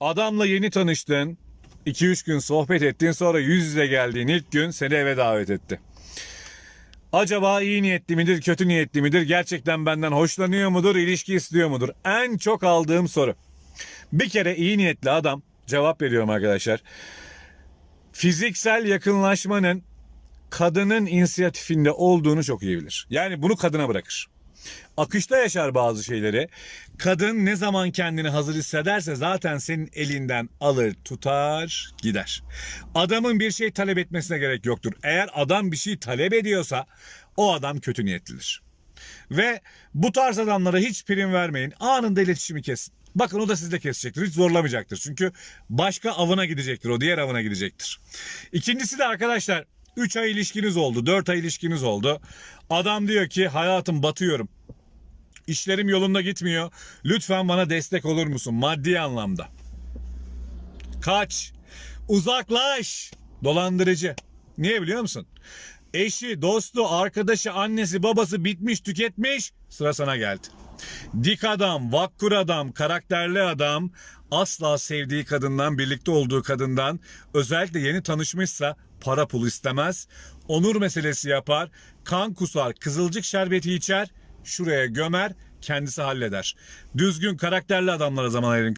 Adamla yeni tanıştın. 2-3 gün sohbet ettin sonra yüz yüze geldiğin ilk gün seni eve davet etti. Acaba iyi niyetli midir, kötü niyetli midir? Gerçekten benden hoşlanıyor mudur, ilişki istiyor mudur? En çok aldığım soru. Bir kere iyi niyetli adam cevap veriyorum arkadaşlar. Fiziksel yakınlaşmanın kadının inisiyatifinde olduğunu çok iyi bilir. Yani bunu kadına bırakır. Akışta yaşar bazı şeyleri. Kadın ne zaman kendini hazır hissederse zaten senin elinden alır, tutar, gider. Adamın bir şey talep etmesine gerek yoktur. Eğer adam bir şey talep ediyorsa o adam kötü niyetlidir. Ve bu tarz adamlara hiç prim vermeyin. Anında iletişimi kesin. Bakın o da sizde kesecektir. Hiç zorlamayacaktır. Çünkü başka avına gidecektir. O diğer avına gidecektir. İkincisi de arkadaşlar 3 ay ilişkiniz oldu. 4 ay ilişkiniz oldu. Adam diyor ki hayatım batıyorum. İşlerim yolunda gitmiyor. Lütfen bana destek olur musun maddi anlamda? Kaç. Uzaklaş. Dolandırıcı. Niye biliyor musun? Eşi, dostu, arkadaşı, annesi, babası bitmiş, tüketmiş. Sıra sana geldi. Dik adam, vakkur adam, karakterli adam asla sevdiği kadından, birlikte olduğu kadından özellikle yeni tanışmışsa para pul istemez. Onur meselesi yapar, kan kusar, kızılcık şerbeti içer, şuraya gömer, kendisi halleder. Düzgün karakterli adamlara zaman ayırın.